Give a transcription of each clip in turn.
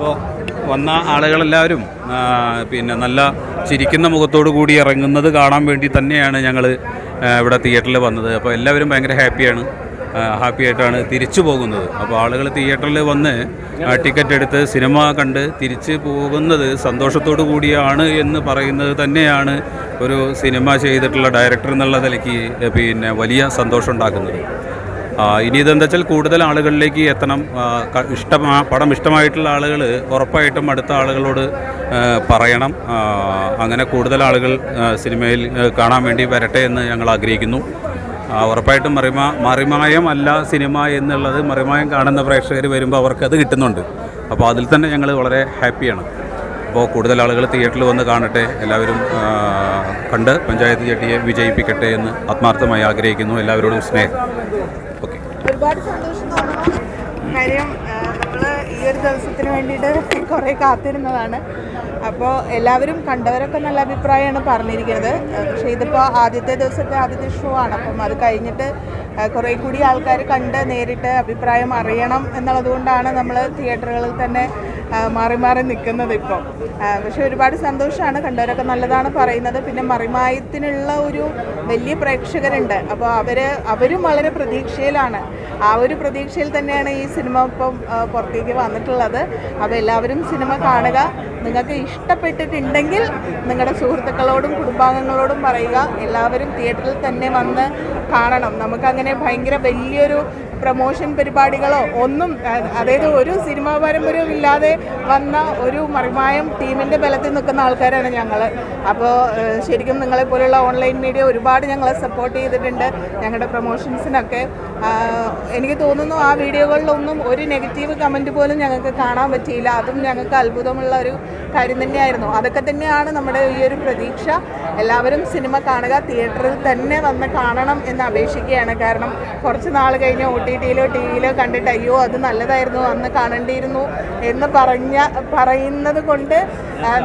അപ്പോൾ വന്ന ആളുകളെല്ലാവരും പിന്നെ നല്ല ചിരിക്കുന്ന മുഖത്തോടു കൂടി ഇറങ്ങുന്നത് കാണാൻ വേണ്ടി തന്നെയാണ് ഞങ്ങൾ ഇവിടെ തിയേറ്ററിൽ വന്നത്. അപ്പോൾ എല്ലാവരും ഭയങ്കര ഹാപ്പിയാണ്. ഹാപ്പി ആയിട്ടാണ് തിരിച്ചു പോകുന്നത്. അപ്പോൾ ആളുകൾ തിയേറ്ററിൽ വന്ന് ടിക്കറ്റ് എടുത്ത് സിനിമ കണ്ട് തിരിച്ച് പോകുന്നത് സന്തോഷത്തോടു കൂടിയാണ് എന്ന് പറയുന്നത് തന്നെയാണ് ഒരു സിനിമ ചെയ്തിട്ടുള്ള ഡയറക്ടർ എന്നുള്ള നിലയ്ക്ക് പിന്നെ വലിയ സന്തോഷം ഉണ്ടാക്കുന്നത്. ഇനി ഇതെന്താ വെച്ചാൽ കൂടുതൽ ആളുകളിലേക്ക് എത്തണം. ഇഷ്ടം പടം ഇഷ്ടമായിട്ടുള്ള ആളുകൾ ഉറപ്പായിട്ടും അടുത്ത ആളുകളോട് പറയണം. അങ്ങനെ കൂടുതൽ ആളുകൾ സിനിമയിൽ കാണാൻ വേണ്ടി വരട്ടെ എന്ന് ഞങ്ങൾ ആഗ്രഹിക്കുന്നു. ഉറപ്പായിട്ടും മറിമ മറിമായം അല്ല സിനിമ എന്നുള്ളത് മറിമായം കാണുന്ന പ്രേക്ഷകർ വരുമ്പോൾ അവർക്കത് കിട്ടുന്നുണ്ട്. അപ്പോൾ അതിൽ തന്നെ ഞങ്ങൾ വളരെ ഹാപ്പിയാണ്. അപ്പോൾ കൂടുതൽ ആളുകൾ തിയേറ്ററിൽ വന്ന് കാണട്ടെ എല്ലാവരും കണ്ട് പഞ്ചായത്ത് ചെട്ടിയെ വിജയിപ്പിക്കട്ടെ എന്ന് ആത്മാർത്ഥമായി ആഗ്രഹിക്കുന്നു. എല്ലാവരോടും സ്നേഹം. ഓക്കെ. ഒരുപാട് സന്തോഷം തോന്നുന്നു. കാര്യം നമ്മൾ ഈ ഒരു ദിവസത്തിന് വേണ്ടിയിട്ട് കുറേ കാത്തിരുന്നതാണ്. അപ്പോൾ എല്ലാവരും കണ്ടവരൊക്കെ നല്ല അഭിപ്രായമാണ് പറഞ്ഞിരിക്കുന്നത്. പക്ഷേ ഇതിപ്പോൾ ആദ്യത്തെ ദിവസത്തെ ആദ്യത്തെ ഷോ ആണ്. അപ്പം അത് കഴിഞ്ഞിട്ട് കുറേ കൂടി ആൾക്കാർ കണ്ട് നേരിട്ട് അഭിപ്രായം അറിയണം എന്നുള്ളത് കൊണ്ടാണ് നമ്മൾ തിയേറ്ററുകളിൽ തന്നെ മാറി മാറി നിൽക്കുന്നത് ഇപ്പം. പക്ഷെ ഒരുപാട് സന്തോഷമാണ് കണ്ടവരൊക്കെ നല്ലതാണ് പറയുന്നത്. പിന്നെ മറിമായത്തിനുള്ള ഒരു വലിയ പ്രേക്ഷകരുണ്ട്. അപ്പോൾ അവർ അവരും വളരെ പ്രതീക്ഷയിലാണ്. ആ ഒരു പ്രതീക്ഷയിൽ തന്നെയാണ് ഈ സിനിമ ഇപ്പം പുറത്തേക്ക് വന്നിട്ടുള്ളത്. അപ്പോൾ എല്ലാവരും സിനിമ കാണുക. നിങ്ങൾക്ക് ഇഷ്ടപ്പെട്ടിട്ടുണ്ടെങ്കിൽ നിങ്ങളുടെ സുഹൃത്തുക്കളോടും കുടുംബാംഗങ്ങളോടും പറയുക. എല്ലാവരും തിയേറ്ററിൽ തന്നെ വന്ന് കാണണം. നമുക്കങ്ങനെ ഭയങ്കര വലിയൊരു പ്രൊമോഷൻ പരിപാടികളോ ഒന്നും അതായത് ഒരു സിനിമാ പാരമ്പര്യവും ഇല്ലാതെ വന്ന ഒരു മറിമായം ടീമിന്റെ ബലത്തിൽ നിൽക്കുന്ന ആൾക്കാരാണ് ഞങ്ങൾ അപ്പോൾ ശരിക്കും നിങ്ങളെപ്പോലുള്ള ഓൺലൈൻ മീഡിയ ഒരുപാട് ഞങ്ങളെ സപ്പോർട്ട് ചെയ്തിട്ടുണ്ട് ഞങ്ങളുടെ പ്രൊമോഷൻസിനൊക്കെ എനിക്ക് തോന്നുന്നു ആ വീഡിയോകളിലൊന്നും ഒരു നെഗറ്റീവ് കമന്റ് പോലും ഞങ്ങൾക്ക് കാണാൻ പറ്റിയില്ല. അതും ഞങ്ങൾക്ക് അത്ഭുതമുള്ള ഒരു കാര്യം തന്നെയായിരുന്നു. അതൊക്കെ തന്നെയാണ് നമ്മുടെ ഈ ഒരു പ്രതീക്ഷ. എല്ലാവരും സിനിമ കാണുക തിയേറ്ററിൽ തന്നെ വന്ന് കാണണം എന്ന് അപേക്ഷിക്കുകയാണ്. കാരണം കുറച്ച് നാൾ കഴിഞ്ഞ് ഒ ടി ടിയിലോ ടി വിയിലോ കണ്ടിട്ട് അയ്യോ അത് നല്ലതായിരുന്നു അന്ന് കാണേണ്ടിയിരുന്നു എന്ന് പറഞ്ഞ പറയുന്നത് കൊണ്ട്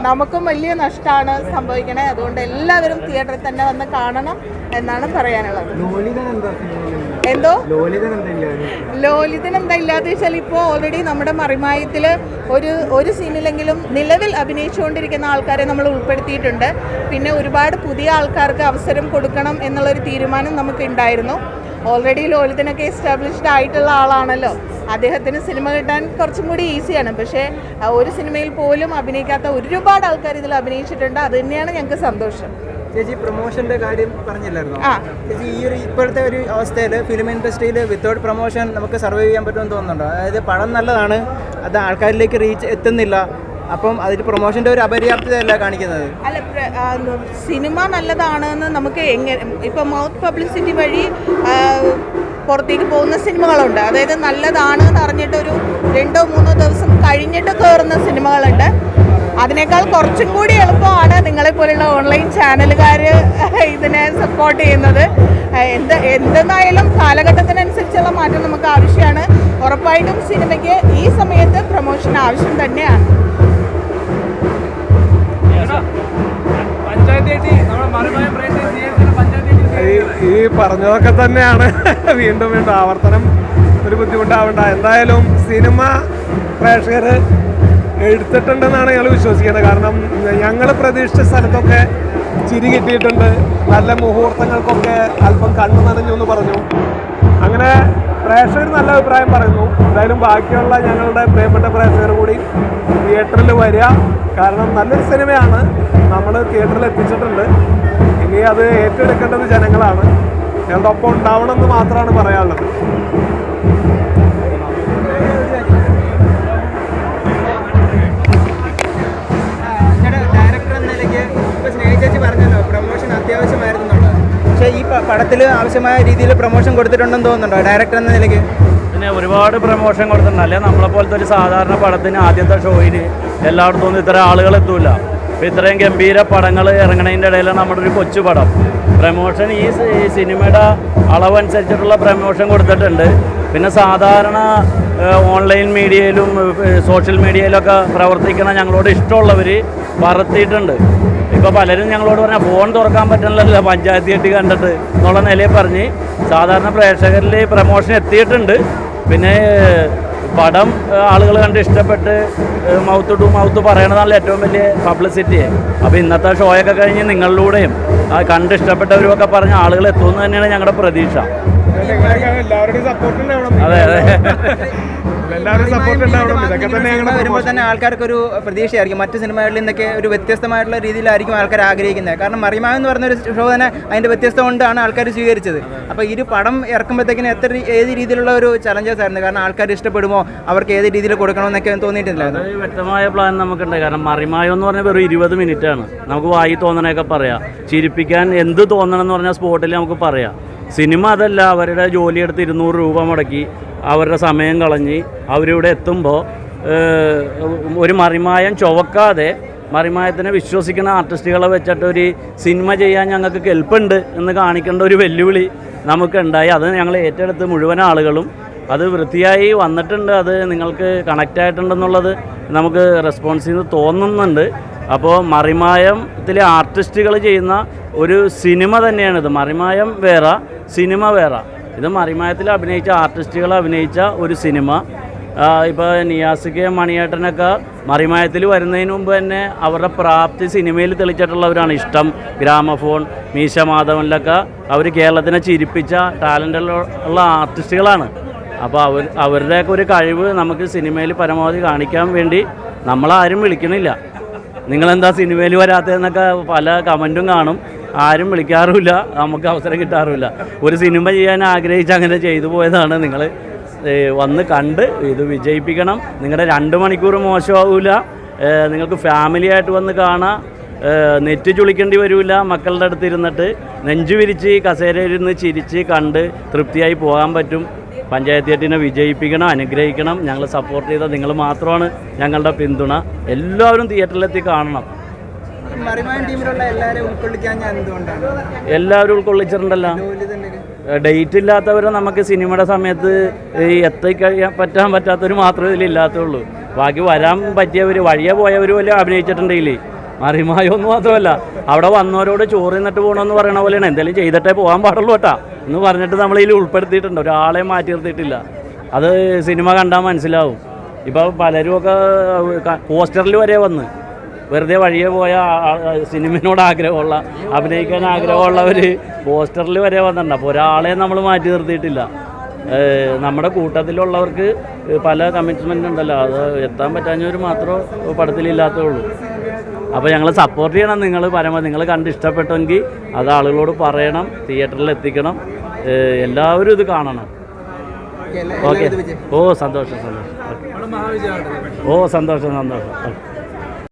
നമുക്കും വലിയ നഷ്ടമാണ് സംഭവിക്കണേ. അതുകൊണ്ട് എല്ലാവരും തിയേറ്ററിൽ തന്നെ വന്ന് കാണണം എന്നാണ് പറയാനുള്ളത്. എന്താ? ലോലിതൻ എന്താ ഇല്ലാതെ വെച്ചാൽ ഇപ്പോൾ ഓൾറെഡി നമ്മുടെ മറിമായത്തിൽ ഒരു ഒരു സീനിലെങ്കിലും നിലവിൽ അഭിനയിച്ചുകൊണ്ടിരിക്കുന്ന ആൾക്കാരെ നമ്മൾ ഉൾപ്പെടുത്തിയിട്ടുണ്ട്. പിന്നെ ഒരുപാട് പുതിയ ആൾക്കാർക്ക് അവസരം കൊടുക്കണം എന്നുള്ളൊരു തീരുമാനം നമുക്ക് ഉണ്ടായിരുന്നു ഓൾറെഡി ലോലത്തിനൊക്കെ എസ്റ്റാബ്ലിഷ്ഡ് ആയിട്ടുള്ള ആളാണല്ലോ. അദ്ദേഹത്തിന് സിനിമ കിട്ടാൻ കുറച്ചും കൂടി ഈസിയാണ് പക്ഷേ ഒരു സിനിമയിൽ പോലും അഭിനയിക്കാത്ത ഒരുപാട് ആൾക്കാർ ഇതിൽ അഭിനയിച്ചിട്ടുണ്ട്. അത് തന്നെയാണ് ഞങ്ങൾക്ക് സന്തോഷം. ചേച്ചി പ്രൊമോഷന്റെ കാര്യം പറഞ്ഞില്ലായിരുന്നു? ആ. ചേച്ചി ഈ ഒരു ഇപ്പോഴത്തെ ഒരു അവസ്ഥയിൽ ഫിലിം ഇൻഡസ്ട്രിയിൽ വിത്തൗട്ട് പ്രൊമോഷൻ നമുക്ക് സർവൈവ് ചെയ്യാൻ പറ്റുമെന്ന് തോന്നുന്നുണ്ടോ? അതായത് പണം നല്ലതാണ് അത് ആൾക്കാരിലേക്ക് റീച്ച് എത്തുന്നില്ല. അപ്പം അതിൽ പ്രൊമോഷന്റെ ഒരു അപര്യാപ്തതയല്ല കാണിക്കുന്നത്? അല്ല സിനിമ നല്ലതാണ് എന്ന് നമുക്ക് എങ്ങനെ ഇപ്പൊ മൗത്ത് പബ്ലിസിറ്റി വഴി പുറത്തേക്ക് പോകുന്ന സിനിമകളുണ്ട്. അതായത് നല്ലതാണ് എന്ന് അറിഞ്ഞിട്ട് ഒരു രണ്ടോ മൂന്നോ ദിവസം കഴിഞ്ഞിട്ട് കയറുന്ന സിനിമകളുണ്ട്. അതിനേക്കാൾ കുറച്ചും കൂടി എളുപ്പമാണ് നിങ്ങളെ പോലെയുള്ള ഓൺലൈൻ ചാനലുകാർ ഇതിനെ സപ്പോർട്ട് ചെയ്യുന്നത്. എന്ത് എന്തെന്നായാലും കാലഘട്ടത്തിനനുസരിച്ചുള്ള മാറ്റം നമുക്ക് ആവശ്യമാണ്. ഉറപ്പായിട്ടും സിനിമയ്ക്ക് ഈ സമയത്ത് പ്രൊമോഷൻ ആവശ്യം തന്നെയാണ്. ഈ പറഞ്ഞതൊക്കെ തന്നെയാണ്. വീണ്ടും വീണ്ടും ആവർത്തനം ഒരു ബുദ്ധിമുട്ടാവണ്ട. എന്തായാലും സിനിമ പ്രേക്ഷകർ എടുത്തിട്ടുണ്ടെന്നാണ് ഞങ്ങൾ വിശ്വസിക്കുന്നത്. കാരണം ഞങ്ങൾ പ്രതീക്ഷിച്ച സ്ഥലത്തൊക്കെ ചിരി കിട്ടിയിട്ടുണ്ട്. നല്ല മുഹൂർത്തങ്ങൾക്കൊക്കെ അല്പം കണ്ണു നനഞ്ഞു എന്ന് പറഞ്ഞു. അങ്ങനെ പ്രേക്ഷകർ നല്ല അഭിപ്രായം പറയുന്നു. എന്തായാലും ബാക്കിയുള്ള ഞങ്ങളുടെ പ്രിയപ്പെട്ട പ്രേക്ഷകർ കൂടി തിയേറ്ററിൽ വരിക. കാരണം നല്ലൊരു സിനിമയാണ്. നമ്മൾ തിയേറ്ററിൽ എത്തിച്ചിട്ടുണ്ട്. ഇനി അത് ഏറ്റെടുക്കേണ്ടത് ജനങ്ങളാണ്. ഞങ്ങളുടെ ഒപ്പം ഉണ്ടാവണമെന്ന് മാത്രമാണ് പറയാനുള്ളത്. പടത്തിൽ ആവശ്യമായ രീതിയിൽ പ്രൊമോഷൻ കൊടുത്തിട്ടുണ്ടെന്ന് തോന്നുന്നുണ്ടോ? ഡയറക്ടർ എന്ന നിലയ്ക്ക്? പിന്നെ ഒരുപാട് പ്രൊമോഷൻ കൊടുത്തിട്ടുണ്ട്. അല്ലെ? നമ്മളെ പോലത്തെ ഒരു സാധാരണ പടത്തിന് ആദ്യത്തെ ഷോയിൽ എല്ലായിടത്തും ഒന്നും ഇത്ര ആളുകൾ എത്തൂല. അപ്പോൾ ഇത്രയും ഗംഭീര പടങ്ങൾ ഇറങ്ങണതിന്റെ ഇടയിലാണ് നമ്മുടെ ഒരു കൊച്ചു പടം. പ്രമോഷൻ ഈ സിനിമയുടെ അളവനുസരിച്ചിട്ടുള്ള പ്രമോഷൻ കൊടുത്തിട്ടുണ്ട്. പിന്നെ സാധാരണ ഓൺലൈൻ മീഡിയയിലും സോഷ്യൽ മീഡിയയിലൊക്കെ പ്രവർത്തിക്കുന്ന ഞങ്ങളോട് ഇഷ്ടമുള്ളവർ പറത്തിയിട്ടുണ്ട് ഇപ്പോൾ പലരും ഞങ്ങളോട് പറഞ്ഞാൽ ഫോൺ തുറക്കാൻ പറ്റുന്നില്ലല്ലോ പഞ്ചായത്ത് കെട്ടി കണ്ടിട്ട് എന്നുള്ള നിലയിൽ പറഞ്ഞ് സാധാരണ പ്രേക്ഷകരിൽ പ്രമോഷൻ എത്തിയിട്ടുണ്ട്. പിന്നെ പടം ആളുകൾ കണ്ട് ഇഷ്ടപ്പെട്ട് മൗത്ത് ടു മൗത്ത് പറയണതാണല്ലോ ഏറ്റവും വലിയ പബ്ലിസിറ്റി അപ്പോൾ ഇന്നത്തെ ഷോയൊക്കെ കഴിഞ്ഞ് നിങ്ങളിലൂടെയും കണ്ട് ഇഷ്ടപ്പെട്ടവരുമൊക്കെ പറഞ്ഞ ആളുകൾ എത്തുമെന്ന് തന്നെയാണ് ഞങ്ങളുടെ പ്രതീക്ഷ. അതെ അതെ. എല്ലാവരുടെയും സപ്പോർട്ട് ഉണ്ടാവണം ഇതൊക്കെ തന്നെ വരുമ്പോൾ തന്നെ ആൾക്കാർക്ക് ഒരു പ്രതീക്ഷയായിരിക്കും. മറ്റു സിനിമകളിൽ നിന്നൊക്കെ ഒരു വ്യത്യസ്തമായിട്ടുള്ള രീതിയിലായിരിക്കും ആൾക്കാർ ആഗ്രഹിക്കുന്നത്. കാരണം മറിമാവ് എന്ന് പറഞ്ഞ ഒരു ഷോ തന്നെ അതിന്റെ വ്യത്യസ്തം കൊണ്ടാണ് ആൾക്കാർ സ്വീകരിച്ചത്. അപ്പോൾ ഈ ഒരു പടം ഇറക്കുമ്പോഴത്തേക്കിന് എത്ര ഏത് രീതിയിലുള്ള ഒരു ചലഞ്ചസ് ആയിരുന്നു? കാരണം ആൾക്കാർ ഇഷ്ടപ്പെടുമോ? അവർക്ക് ഏത് രീതിയിൽ കൊടുക്കണമെന്നൊക്കെ തോന്നിയിട്ടില്ലായിരുന്നു. വ്യക്തമായ പ്ലാൻ നമുക്കുണ്ട്. കാരണം മറിമായോ എന്ന് പറഞ്ഞാൽ വെറും ഇരുപത് മിനിറ്റ് ആണ്. നമുക്ക് വായി തോന്നണൊക്കെ പറയാം. ചിരിപ്പിക്കാൻ എന്ത് തോന്നണം എന്ന് പറഞ്ഞാൽ സ്പോട്ടിൽ നമുക്ക് പറയാം. സിനിമ അതല്ല അവരുടെ ജോലിയെടുത്ത് ഇരുന്നൂറ് രൂപ മുടക്കി അവരുടെ സമയം കളഞ്ഞ് അവരിവിടെ എത്തുമ്പോൾ ഒരു മറിമായം ചുവക്കാതെ മറിമായത്തിനെ വിശ്വസിക്കുന്ന ആർട്ടിസ്റ്റുകളെ വെച്ചിട്ട് ഒരു സിനിമ ചെയ്യാൻ ഞങ്ങൾക്ക് കെൽപ്പുണ്ട് എന്ന് കാണിക്കേണ്ട ഒരു വെല്ലുവിളി നമുക്കുണ്ടായി. അത് ഞങ്ങൾ ഏറ്റെടുത്ത് മുഴുവൻ ആളുകളും അത് വൃത്തിയായി വന്നിട്ടുണ്ട്. അത് നിങ്ങൾക്ക് കണക്റ്റ് ആയിട്ടുണ്ടെന്നുള്ളത് നമുക്ക് റെസ്പോൺസിൽ നിന്ന് തോന്നുന്നുണ്ട്. അപ്പോൾ മറിമായത്തിലെ ആർട്ടിസ്റ്റുകൾ ചെയ്യുന്ന ഒരു സിനിമ തന്നെയാണിത്. മറിമായം വേറെ സിനിമ വേറെ. ഇത് മറിമായത്തിൽ അഭിനയിച്ച ആർട്ടിസ്റ്റുകൾ അഭിനയിച്ച ഒരു സിനിമ. ഇപ്പോൾ നിയാസിക്ക് മണിയേട്ടനൊക്കെ മറിമായത്തിൽ വരുന്നതിന് മുമ്പ് തന്നെ അവരുടെ പ്രാപ്തി സിനിമയിൽ തെളിച്ചിട്ടുള്ളവരാണ്. ഇഷ്ടം ഗ്രാമഫോൺ മീശ മാധവനിലൊക്കെ അവർ കേരളത്തിനെ ചിരിപ്പിച്ച ടാലന്റ് ഉള്ള ആർട്ടിസ്റ്റുകളാണ് അപ്പോൾ അവർ അവരുടെയൊക്കെ ഒരു കഴിവ് നമുക്ക് സിനിമയിൽ പരമാവധി കാണിക്കാൻ വേണ്ടി നമ്മളാരും വിളിക്കണില്ല. നിങ്ങളെന്താ സിനിമയിൽ വരാത്തതെന്നൊക്കെ പല കമന്റും കാണും. ആരും വിളിക്കാറുമില്ല. നമുക്ക് അവസരം കിട്ടാറുമില്ല. ഒരു സിനിമ ചെയ്യാൻ ആഗ്രഹിച്ച് അങ്ങനെ ചെയ്തു പോയതാണ് നിങ്ങൾ വന്ന് കണ്ട് ഇത് വിജയിപ്പിക്കണം. നിങ്ങളുടെ രണ്ട് മണിക്കൂർ മോശമാവില്ല നിങ്ങൾക്ക് ഫാമിലി ആയിട്ട് വന്ന് കാണാം. നെറ്റ് ചുളിക്കേണ്ടി വരില്ല മക്കളുടെ അടുത്ത് ഇരുന്നിട്ട്. നെഞ്ചു വിരിച്ച് കസേരയിരുന്ന് ചിരിച്ച് കണ്ട് തൃപ്തിയായി പോകാൻ പറ്റും. പഞ്ചായത്ത് ജെറ്റിനെ വിജയിപ്പിക്കണം അനുഗ്രഹിക്കണം. ഞങ്ങൾ സപ്പോർട്ട് ചെയ്ത നിങ്ങൾ മാത്രമാണ് ഞങ്ങളുടെ പിന്തുണ. എല്ലാവരും തിയേറ്ററിലെത്തി കാണണം. എല്ലാവരും ഉൾക്കൊള്ളിച്ചിട്ടുണ്ടല്ലോ. ഡേറ്റ് ഇല്ലാത്തവരെ നമുക്ക് സിനിമയുടെ സമയത്ത് ഈ എത്തിക്കഴിയാൻ പറ്റാൻ പറ്റാത്തവർ മാത്രമേ ഇതിലില്ലാത്തുള്ളൂ ബാക്കി വരാൻ പറ്റിയവർ വഴിയെ പോയവർ വല്ല അഭിനയിച്ചിട്ടുണ്ടെങ്കിൽ മറിമായൊന്നും മാത്രമല്ല അവിടെ വന്നവരോട് ചോറ് നിന്നിട്ട് പോകണമെന്ന് പറയണ പോലെയാണ്. എന്തെങ്കിലും ചെയ്തിട്ടേ പോകാൻ പാടുള്ളൂ കേട്ടാ. എന്ന് പറഞ്ഞിട്ട് നമ്മൾ ഇതിൽ ഉൾപ്പെടുത്തിയിട്ടുണ്ട്. ഒരാളെ മാറ്റി നിർത്തിയിട്ടില്ല. അത് സിനിമ കണ്ടാൽ മനസ്സിലാവും. ഇപ്പോൾ പലരുമൊക്കെ പോസ്റ്ററിൽ വരെ വന്ന്. വെറുതെ വഴിയെ പോയ സിനിമയോട് ആഗ്രഹമുള്ള അഭിനയിക്കാൻ ആഗ്രഹമുള്ളവർ പോസ്റ്ററിൽ വരെ വന്നിട്ടുണ്ട്. അപ്പോൾ ഒരാളെ നമ്മൾ മാറ്റി നിർത്തിയിട്ടില്ല. നമ്മുടെ കൂട്ടത്തിലുള്ളവർക്ക് പല കമ്മിറ്റ്മെന്റ് ഉണ്ടല്ലോ. അത് എത്താൻ പറ്റാഞ്ഞവർ മാത്രമേ പടത്തിലില്ലാത്തുള്ളൂ അപ്പോൾ ഞങ്ങൾ സപ്പോർട്ട് ചെയ്യണം. നിങ്ങൾ പരമാവധി നിങ്ങൾ കണ്ട് ഇഷ്ടപ്പെട്ടെങ്കിൽ അത് ആളുകളോട് പറയണം തിയേറ്ററിൽ എത്തിക്കണം. എല്ലാവരും ഇത് കാണണം. ഓക്കെ ഓ സന്തോഷം സന്തോഷം. ഓ സന്തോഷം സന്തോഷം. ഓക്കെ.